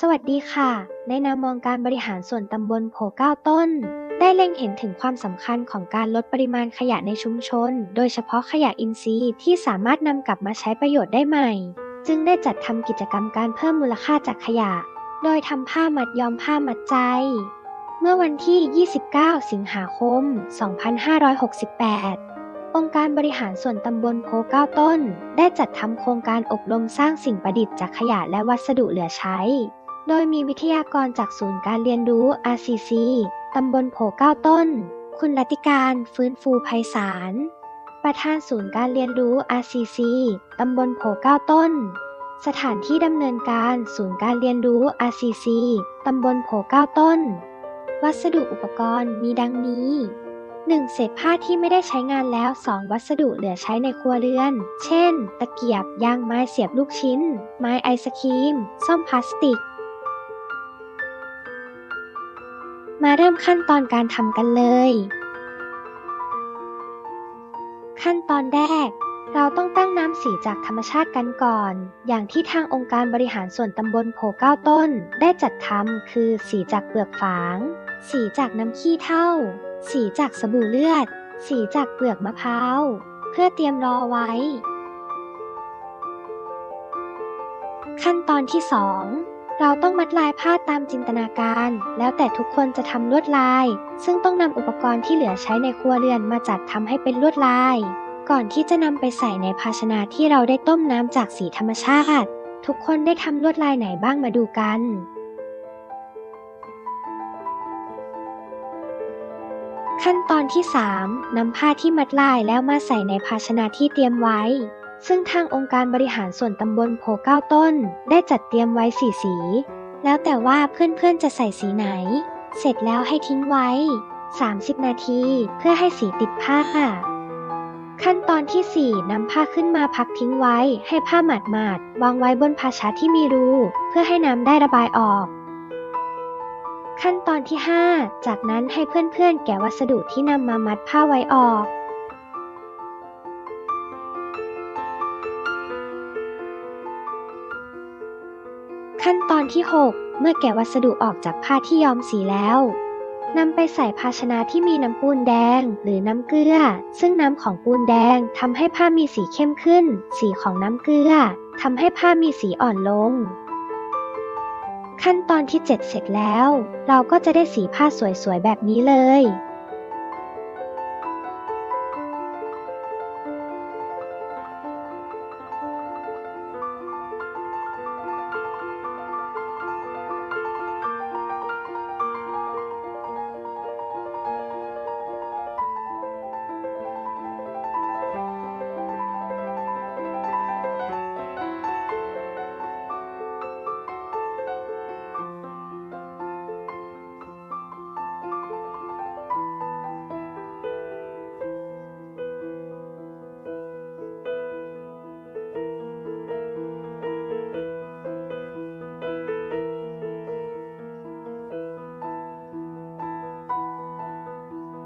สวัสดีค่ะ ในนามองการบริหารส่วนตำบลโพก้าต้น ได้เล็งเห็นถึงความสำคัญของการลดปริมาณขยะในชุมชน โดยเฉพาะขยะอินทรีย์ที่สามารถนำกลับมาใช้ประโยชน์ได้ใหม่ จึงได้จัดทำกิจกรรมการเพิ่มมูลค่าจากขยะ โดยทำผ้ามัดย้อมผ้ามัดใจ เมื่อวันที่ 29 สิงหาคม 2568องค์การบริหารส่วนตำบลโพเก้าต้น ได้จัดทำโครงการอบรมสร้างสิ่งประดิษฐ์จากขยะและวัสดุเหลือใช้ โดยมีวิทยากรจากศูนย์การเรียนรู้ RCC ตำบลโพเก้าต้น คุณรัติการฟื้นฟูไพศาลประธานศูนย์การเรียนรู้ RCC ตำบลโพเก้าต้น สถานที่ดำเนินการศูนย์การเรียนรู้ RCC ตำบลโพเก้าต้น วัสดุอุปกรณ์มีดังนี้ 1. เศษผ้าที่ไม่ได้ใช้งานแล้ว 2. วัสดุเหลือใช้ในครัวเรือน เช่น ตะเกียบ ยางไม้เสียบลูกชิ้น ไม้ไอศครีมซ่อมพลาสติก มาเริ่มขั้นตอนการทำกันเลย ขั้นตอนแรก เราต้องตั้งน้ำสีจากธรรมชาติกันก่อน อย่างที่ทางองค์การบริหารส่วนตำบลโพเก้าต้น ได้จัดทำคือสีจากเปลือกฝาง สีจากน้ำขี้เถ้าสีจากสบู่เลือด สีจากเปลือกมะพร้าว เพื่อเตรียมรอไว้ ขั้นตอนที่ 2 เราต้องมัดลายผ้าตามจินตนาการ แล้วแต่ทุกคนจะทำลวดลาย ซึ่งต้องนำอุปกรณ์ที่เหลือใช้ในครัวเรือนมาจัดทำให้เป็นลวดลาย ก่อนที่จะนำไปใส่ในภาชนะที่เราได้ต้มน้ำจากสีธรรมชาติ ทุกคนได้ทำลวดลายไหนบ้างมาดูกันขั้นตอนที่ 3 นำผ้าที่มัดลายแล้วมาใส่ในภาชนะที่เตรียมไว้ ซึ่งทางองค์การบริหารส่วนตำบลโพเก้าต้น ได้จัดเตรียมไว้สีสี แล้วแต่ว่าเพื่อนๆจะใส่สีไหน เสร็จแล้วให้ทิ้งไว้ 30 นาทีเพื่อให้สีติดผ้า ขั้นตอนที่ 4นำผ้าขึ้นมาพักทิ้งไว้ ให้ผ้าหมาดหมาดๆวางไว้บนภาชนะที่มีรูเพื่อให้น้ำได้ระบายออก ขั้นตอนที่ 5 จากนั้นให้เพื่อนๆแกะวัสดุที่นำมามัดผ้าไว้ออก ขั้นตอนที่ 6 เมื่อแกะวัสดุออกจากผ้าที่ย้อมสีแล้วนำไปใส่ภาชนะที่มีน้ำปูนแดงหรือน้ำเกลือ ซึ่งน้ำของปูนแดงทำให้ผ้ามีสีเข้มขึ้น สีของน้ำเกลือทำให้ผ้ามีสีอ่อนลง ขั้นตอนที่ 7 เสร็จแล้ว เราก็จะได้สีผ้าสวยๆแบบนี้เลย